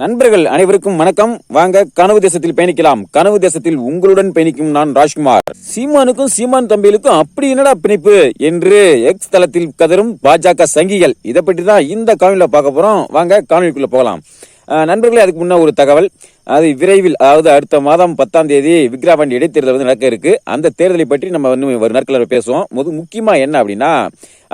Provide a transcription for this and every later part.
நண்பர்கள் அனைவருக்கும் வணக்கம். வாங்க கனவு தேசத்தில் பயணிக்கலாம். கனவு தேசத்தில் உங்களுடன் பயணிக்கும் நான் ராஜ்குமார். சீமானுக்கும் சீமான் தம்பிகளுக்கும் அப்படி என்னடா பிணைப்பு என்று எக்ஸ் தளத்தில் கதரும் பாஜக சங்கிகள். இதை பற்றி தான் இந்த காணொலியில் பார்க்க போறோம். வாங்க காணொலிக்குள்ள போகலாம். நண்பர்களே அதுக்கு முன்ன ஒரு தகவல். அது விரைவில் அதாவது அடுத்த மாதம் பத்தாம் தேதி விக்ரவாண்டி இடைத்தேர்தல் வந்து நடக்க இருக்கு. அந்த தேர்தலை பற்றி நம்ம இன்னும் ஒரு நாட்களில் பேசுவோம். முது முக்கியமா என்ன அப்படின்னா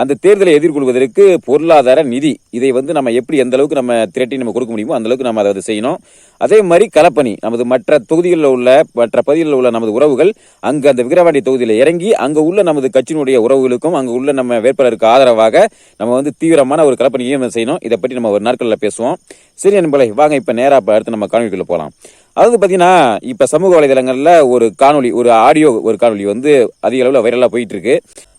அந்த தேர்தலை எதிர்கொள்வதற்கு பொருளாதார நிதி இதை வந்து நம்ம எப்படி எந்த அளவுக்கு நம்ம திரட்டி நம்ம கொடுக்க முடியுமோ அந்த அளவுக்கு நம்ம அதை செய்யணும். அதே மாதிரி களப்பணி நமது மற்ற தொகுதிகளில் உள்ள மற்ற பகுதிகளில் உள்ள நமது உறவுகள் அங்கே அந்த விக்கிரவாண்டி தொகுதியில் இறங்கி அங்கே உள்ள நமது கட்சியினுடைய உறவுகளுக்கும் அங்கே உள்ள நம்ம வேட்பாளருக்கு ஆதரவாக நம்ம வந்து தீவிரமான ஒரு களப்பணியை செய்யணும். இதை பற்றி நம்ம ஒரு நாட்களில் பேசுவோம். சரி நண்பர்களை வாங்க இப்போ நேராக அடுத்து நம்ம காணொலிக்குள்ள போலாம் அதாவது பார்த்தீங்கன்னா இப்போ சமூக வலைதளங்களில் ஒரு காணொளி ஒரு ஆடியோ ஒரு காணொளி வந்து அதிக அளவில் வைரலாக போயிட்டு இருக்கு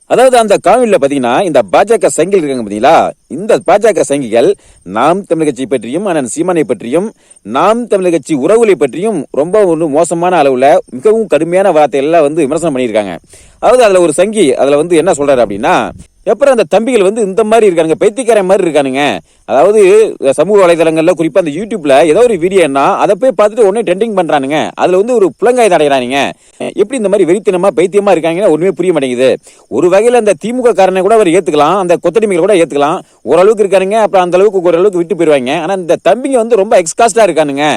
அதாவது அந்த காணொலியில் பார்த்தீங்கன்னா இந்த பாஜக சங்கிகள் இருக்காங்க பார்த்தீங்களா இந்த பாஜக சங்கிகள் நாம் தமிழ் கட்சி பற்றியும் அண்ணன் சீமானை பற்றியும் நாம் தமிழ் கட்சி உறவுகளை பற்றியும் ரொம்ப ஒன்று மோசமான அளவில் மிகவும் கடுமையான வார்த்தையெல்லாம் வந்து விமர்சனம் பண்ணியிருக்காங்க. அதாவது அதில் ஒரு சங்கி அதில் வந்து என்ன சொல்கிறாரு அப்படின்னா எப்பறம் அந்த தம்பிகள் வந்து இந்த மாதிரி இருக்கானுங்க பைத்தியக்காரன் மாதிரி இருக்கானுங்க அதாவது சமூக வலைதளங்கள்ல குறிப்பா அந்த யூடியூப்ல ஏதோ ஒரு வீடியோனா அதை போய் பார்த்துட்டு உடனே ட்ரெண்டிங் பண்றானுங்க. அதுல வந்து ஒரு புலங்காய் அடைகிறானுங்க எப்படி இந்த மாதிரி வெறித்தனமா பைத்தியமா இருக்காங்கன்னா ஒண்ணுமே புரிய மாட்டேங்குது. ஒரு வகையில அந்த திமுக காரனை கூட அவர் ஏத்துக்கலாம் அந்த கொத்தடிமைகள் கூட ஏத்துக்கலாம். ஓரளவுக்கு இருக்கானுங்க அப்புறம் அந்த அளவுக்கு ஓரளவுக்கு விட்டு போயிருவாங்க. ஆனா இந்த தம்பிங்க வந்து ரொம்ப எக்ஸ்காஸ்டா இருக்கானுங்க.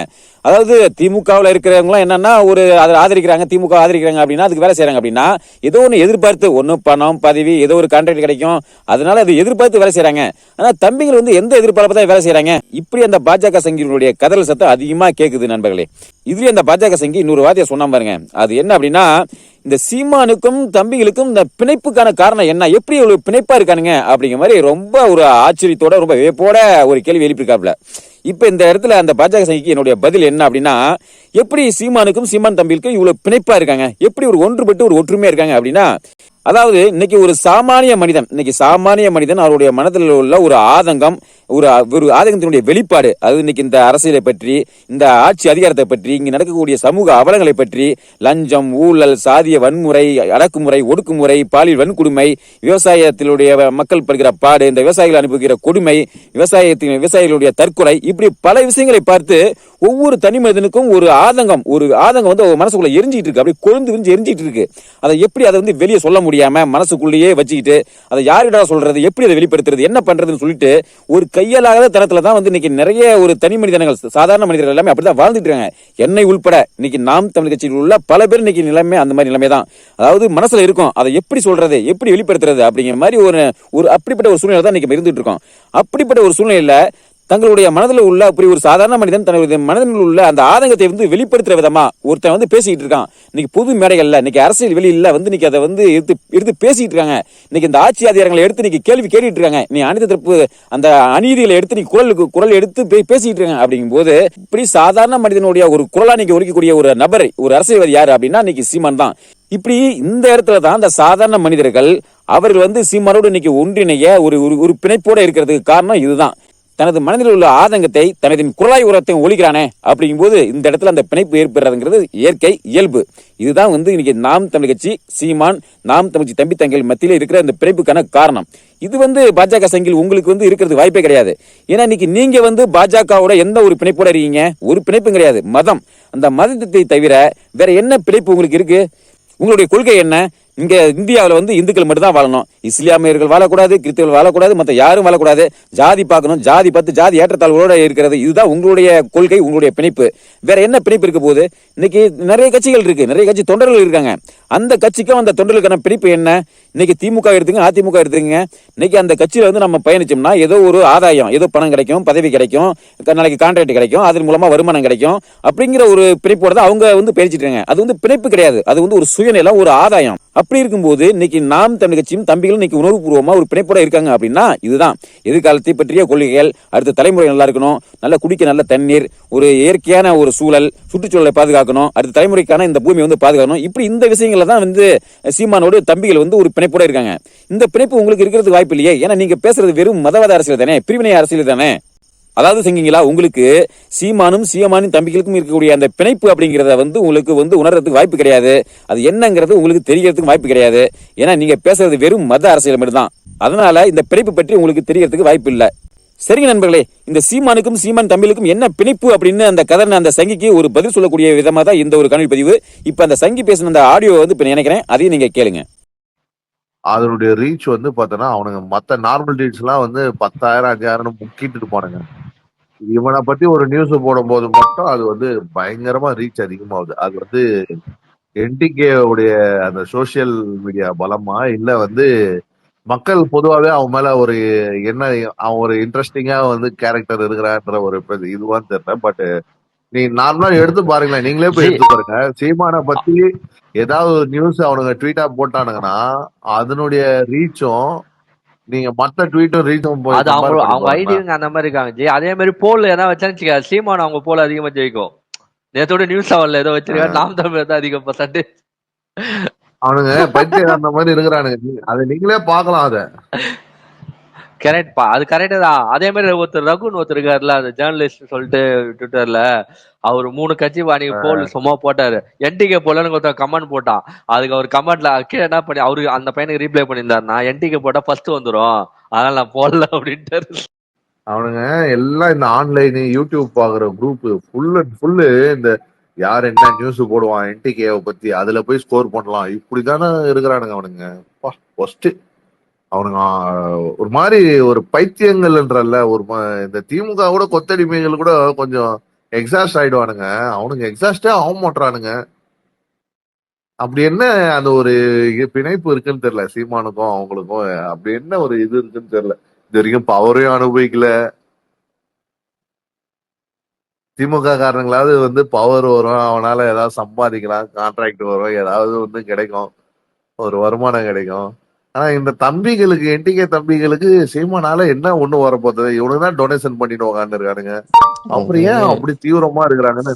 அதாவது திமுகவில் இருக்கிறவங்களாம் என்னன்னா ஒரு அதை ஆதரிக்கிறாங்க திமுக ஆதரிக்கிறாங்க அப்படின்னா அதுக்கு வேலை செய்கிறாங்க அப்படின்னா ஏதோ ஒன்று எதிர்பார்த்து ஒன்று பணம் பதவி ஏதோ ஒரு கான்ட்ராக்ட் கிடைக்கும். அதனால அது எதிர்பார்த்து வேலை செய்கிறாங்க ஆனால் தம்பிகள் வந்து எந்த எதிர்பார்ப்பு தான் வேலை செய்யறாங்க இப்படி அந்த பாஜக சங்கிகளுடைய கதல் சத்தம் அதிகமா கேக்குது நண்பர்களே. இதுலயே அந்த பாஜக சங்கி இன்னொரு வார்த்தையை சொன்னா பாருங்க. அது என்ன அப்படின்னா இந்த சீமானுக்கும் தம்பிகளுக்கும் இந்த பிணைப்புக்கான காரணம் என்ன? எப்படி இவ்வளவு பிணைப்பா இருக்கானுங்க? அப்படிங்கிற மாதிரி ரொம்ப ஒரு ஆச்சரியத்தோட ரொம்ப வியப்போட ஒரு கேள்வி எழுப்பியிருக்காப்ல இப்ப இந்த இடத்துல அந்த பாஜக சங்கிக்கு என்னுடைய பதில் என்ன அப்படின்னா எப்படி சீமானுக்கும் சீமான் தம்பிகளுக்கும் இவ்வளவு பிணைப்பா இருக்காங்க? எப்படி ஒரு ஒன்றுபட்டு ஒரு ஒற்றுமையா இருக்காங்க அப்படின்னா அதாவது இன்னைக்கு ஒரு சாமானிய மனிதன் இன்னைக்கு சாமானிய மனிதன் அவருடைய மனதில் உள்ள ஒரு ஆதங்கம் ஒரு ஒரு ஆதங்கத்தினுடைய வெளிப்பாடு. அது இன்னைக்கு இந்த அரசியலை பற்றி இந்த ஆட்சி அதிகாரத்தை பற்றி இங்கு நடக்கக்கூடிய சமூக அவலங்களை பற்றி லஞ்சம் ஊழல் சாதிய வன்முறை அடக்குமுறை ஒடுக்குமுறை பாலியல் வன்கொடுமை விவசாயத்தினுடைய மக்கள் படுகிற பாடு இந்த விவசாயிகள் அனுப்புகிற கொடுமை விவசாயத்தின் விவசாயிகளுடைய தற்கொலை இப்படி பல விஷயங்களை பார்த்து ஒவ்வொரு தனி மனிதனுக்கும் ஒரு ஆதங்கம் ஒரு ஆதங்கம் வந்து மனசுக்குள்ள எரிஞ்சிட்டு இருக்கு. அப்படி கொழுந்து விரிஞ்சு எரிஞ்சிட்டு இருக்கு. அதை எப்படி அதை வந்து வெளியே சொல்ல முடியாம மனசுக்குள்ளேயே வச்சுக்கிட்டு அதை யாரிடா சொல்றது எப்படி அதை வெளிப்படுத்துறது என்ன பண்றதுன்னு சொல்லிட்டு ஒரு கையலாகாத தரத்துல தான் வந்து இன்னைக்கு நிறைய ஒரு தனி மனிதனங்கள் சாதாரண மனிதர்கள் எல்லாமே அப்படிதான் வாழ்ந்துட்டு இருக்காங்க. என்னை உள்பட இன்னைக்கு நாம் தமிழ் கட்சியில் உள்ள பல பேர் இன்னைக்கு நிலைமை அந்த மாதிரி நிலைமை தான். அதாவது மனசுல இருக்கும் அதை எப்படி சொல்றது எப்படி வெளிப்படுத்துறது அப்படிங்கிற மாதிரி ஒரு ஒரு அப்படிப்பட்ட ஒரு சூழ்நிலை தான் இன்னைக்கு இருந்துட்டு இருக்கோம். அப்படிப்பட்ட ஒரு சூழ்நிலையில தங்களுடைய மனதில் உள்ள அப்படி ஒரு சாதாரண மனிதன் தன்னுடைய மனதில் உள்ள அந்த ஆதங்கத்தை வந்து வெளிப்படுத்துற விதமா ஒருத்தன் வந்து பேசிக்கிட்டு இருக்கான். இன்னைக்கு புது மேடைகள்ல இன்னைக்கு அரசியல் வெளியில வந்து இன்னைக்கு அதை வந்து எடுத்து எடுத்து பேசிட்டு இருக்காங்க. இன்னைக்கு இந்த ஆட்சி அதிகாரங்களை எடுத்து இன்னைக்கு கேள்வி கேட்டுட்டு இருக்காங்க. நீ அனைத்து தரப்பு அந்த அநீதிகளை எடுத்து நீ குரலுக்கு குரல் எடுத்து பே- பேசிட்டு இருக்காங்க. அப்படிங்கும் போது இப்படி சாதாரண மனிதனுடைய ஒரு குரலா இன்னைக்கு உரிக்கக்கூடிய ஒரு நபர் ஒரு அரசியல்வாதி யாரு அப்படின்னா இன்னைக்கு சீமான் தான். இப்படி இந்த இடத்துல தான் அந்த சாதாரண மனிதர்கள் அவர்கள் வந்து சீமானோடு இன்னைக்கு ஒன்றிணைய ஒரு ஒரு- ஒரு பிணைப்போட இருக்கிறதுக்கு காரணம் இதுதான். தனது மனதில் உள்ள ஆதங்கத்தை தனது குரலாய் உரத்தையும் ஒழிக்கிறானே அப்படிங்கும்போது இந்த இடத்துல அந்த பிணைப்பு ஏற்படுறதுங்கிறது இயற்கை இயல்பு. இதுதான் வந்து இன்னைக்கு நாம் தமிழ் கட்சி சீமான் நாம் தமிழ்ச்சி தம்பி தங்கள் மத்தியில் இருக்கிற அந்த பிணைப்புக்கான காரணம். இது வந்து பாஜக சங்கில் உங்களுக்கு வந்து இருக்கிறது வாய்ப்பே கிடையாது. ஏன்னா இன்னைக்கு நீங்க வந்து பாஜகவோட எந்த ஒரு பிணைப்போட இருக்கீங்க? ஒரு பிணைப்பும் கிடையாது. மதம். அந்த மதத்தை தவிர வேற என்ன பிணைப்பு உங்களுக்கு இருக்கு? உங்களுடைய கொள்கை என்ன? இங்கே இந்தியாவில் வந்து இந்துக்கள் மட்டும்தான் வாழணும். இஸ்லாமியர்கள் வாழக்கூடாது கிறிஸ்தவர்கள் வாழக்கூடாது மற்ற யாரும் வாழக்கூடாது. ஜாதி பார்க்கணும் ஜாதி பத்து ஜாதி ஏற்றத்தாழ்வுகளோட இருக்கிறது. இதுதான் உங்களுடைய கொள்கை உங்களுடைய பிணைப்பு. வேற என்ன பிணைப்பு இருக்க போகுது? இன்னைக்கு நிறைய கட்சிகள் இருக்கு நிறைய கட்சி தொண்டர்கள் இருக்காங்க. அந்த கட்சிக்கும் அந்த தொண்டர்களுக்கான பிணைப்பு என்ன? இன்னைக்கு திமுக எடுத்துங்க அதிமுக எடுத்துங்க இன்னைக்கு அந்த கட்சியில் வந்து நம்ம பயணிச்சோம்னா ஏதோ ஒரு ஆதாயம் ஏதோ பணம் கிடைக்கும் பதவி கிடைக்கும் நாளைக்கு கான்ட்ராக்ட் கிடைக்கும் அதன் மூலமா வருமானம் கிடைக்கும். அப்படிங்கிற ஒரு பிணைப்போட தான் அவங்க வந்து பயணிச்சிட்டு அது வந்து பிணைப்பு கிடையாது. அது வந்து ஒரு சுயநிலம் ஒரு ஆதாயம். அப்படி இருக்கும்போது இன்னைக்கு நாம் தமிழ் கட்சியும் தம்பிகளும் இன்னைக்கு உணர்வுபூர்வமா ஒரு பிணைப்போட இருக்காங்க அப்படின்னா இதுதான். எதிர்காலத்தை பற்றிய கொள்கைகள் அடுத்த தலைமுறை நல்லா இருக்கணும் நல்லா குடிக்க நல்ல தண்ணீர் ஒரு இயற்கையான ஒரு சூழல் சுற்றுச்சூழலை பாதுகாக்கணும் அடுத்த தலைமுறைக்கான இந்த பூமியை வந்து பாதுகாக்கணும். இப்படி இந்த விஷயங்கள தான் வந்து சீமானோடு தம்பிகள் வந்து ஒரு பிணைப்போட இருக்காங்க. இந்த பிணைப்பு உங்களுக்கு இருக்கிறதுக்கு வாய்ப்பு இல்லையே. ஏன்னா நீங்க பேசுறது வெறும் மதவாத அரசியல் தானே பிரிவினை அரசியல் தானே. அதாவது செங்கீங்களா உங்களுக்கு சீமானும் சீமானும் தம்பிகளுக்கும் இருக்கக்கூடிய அந்த பிணைப்பு அப்படிங்கிறத வந்து உங்களுக்கு வந்து உணர்றதுக்கு வாய்ப்பு கிடையாது. அது என்னங்கிறது உங்களுக்கு தெரியறதுக்கு வாய்ப்பு கிடையாது. ஏன்னா நீங்க பேசுறது வெறும் மத அரசியல் மட்டும்தான். அதனால இந்த பிணைப்பு பற்றி உங்களுக்கு தெரியறதுக்கு வாய்ப்பு இல்லை. சரிங்க நண்பர்களே இந்த சீமானுக்கும் சீமான் தமிழுக்கும் என்ன பிணைப்பு அப்படின்னு அந்த கதர் அந்த சங்கிக்கு ஒரு பதில் சொல்லக்கூடிய விதமாக தான் இந்த ஒரு காணொலி பதிவு. இப்போ அந்த சங்கி பேசின அந்த ஆடியோ வந்து இப்போ நினைக்கிறேன் அதையும் நீங்க கேளுங்க. அதனுடைய ரீச் வந்து பார்த்தோன்னா அவனுங்க மற்ற நார்மல் டீட்ஸ் வந்து பத்தாயிரம் அஞ்சாயிரம்னு முக்கிட்டு போனாங்க. இவனை பத்தி ஒரு நியூஸ் போடும்போது மட்டும் அது வந்து பயங்கரமா ரீச் அதிகமாகுது. அது வந்து என்டிகே உடைய அந்த சோசியல் மீடியா பலமா? இல்ல வந்து மக்கள் பொதுவாவே அவன் மேல ஒரு என்ன அவன் ஒரு இன்ட்ரெஸ்டிங்கா வந்து கேரக்டர் இருக்கிறான்ற ஒரு இதுவான்னு தெரியல. பட் நீ நார்மலா எடுத்து பாருங்களேன். நீங்களே போய் எடுத்து பாருங்க. சீமானை பத்தி ஏதாவது ஒரு நியூஸ் அவனுங்க ட்வீட்டா போட்டானுங்கன்னா அதனுடைய ரீச்சும் நீங்க மத்த ட்வீட்டும் ரீச்சும் போய் அது அவங்க அவங்க. ஐடியாங்க அந்த மாதிரி இருக்காங்க. ஜி அதே மாதிரி போல் எதாவது வச்சான்னு சீமான் அவங்க போல அதிகமா ஜெயிக்கும். நேத்தோட நியூஸ் அவர்ல ஏதோ வச்சிருக்காரு. நாம் தமிழர் தான் அதிக பர்சன்டேஜ் அவனுங்க பைத்தியம் அந்த மாதிரி இருக்கிறானுங்க. அதை நீங்களே பார்க்கலாம் அத. கரெக்ட் பா. அது கரெக்ட் தான். அதே மாதிரி ஒருத்தர் ரகுன்னு ஒருத்தர் இருக்காருல்ல அந்த ஜேர்னலிஸ்ட் சொல்லிட்டு ட்விட்டர்ல அவர் மூணு கட்சி அன்னைக்கு போல் சும்மா போட்டாரு. என்டிகே போலன்னு ஒருத்தர் கமெண்ட் போட்டான். அதுக்கு அவர் கமெண்ட்ல கீழே என்ன பண்ணி அவரு அந்த பையனுக்கு ரீப்ளை பண்ணியிருந்தாருன்னா என்டிகே போட்டா ஃபர்ஸ்ட் வந்துரும். அதனால நான் போடல அப்படின்ட்டு அவனுங்க எல்லாம் இந்த ஆன்லைன் யூடியூப் பாக்குற குரூப் ஃபுல் அண்ட் ஃபுல்லு இந்த யார் என்ன நியூஸ் போடுவான் என்டிகேவை பத்தி அதுல போய் ஸ்கோர் பண்ணலாம். இப்படிதானே இருக்கிறானுங்க அவனுங்க. ஃபர்ஸ்ட் அவனுங்க ஒரு மாதிரி ஒரு பைத்தியங்கள்ன்றல்ல ஒரு ம- இந்த திமுக கூட கொத்தடிமைகள் கூட கொஞ்சம் எக்ஸாஸ்ட் ஆயிடுவானுங்க. அவனுங்க எக்ஸாஸ்டே ஆக மாட்டானுங்க அப்படி என்ன அந்த ஒரு இ- பிணைப்பு இருக்குன்னு தெரியல சீமானுக்கும் அவங்களுக்கும். அப்படி என்ன ஒரு இது இருக்குன்னு தெரியல. இது வரைக்கும் பவரையும் அனுபவிக்கல. திமுக காரணங்களாவது வந்து பவர் வரும். அவனால ஏதாவது சம்பாதிக்கலாம் கான்ட்ராக்ட் வரும். ஏதாவது வந்து கிடைக்கும். ஒரு வருமானம் கிடைக்கும். ஆனா இந்த தம்பிகளுக்கு என்டிகே தம்பிகளுக்கு சீமானால என்ன ஒண்ணு வரப்போகுது? இவனுக்கு தான் டொனேஷன் பண்ணிட்டு உக்காந்து இருக்கானுங்க அப்புறம் ஏன் அப்படி தீவிரமா இருக்கிறாங்கன்னு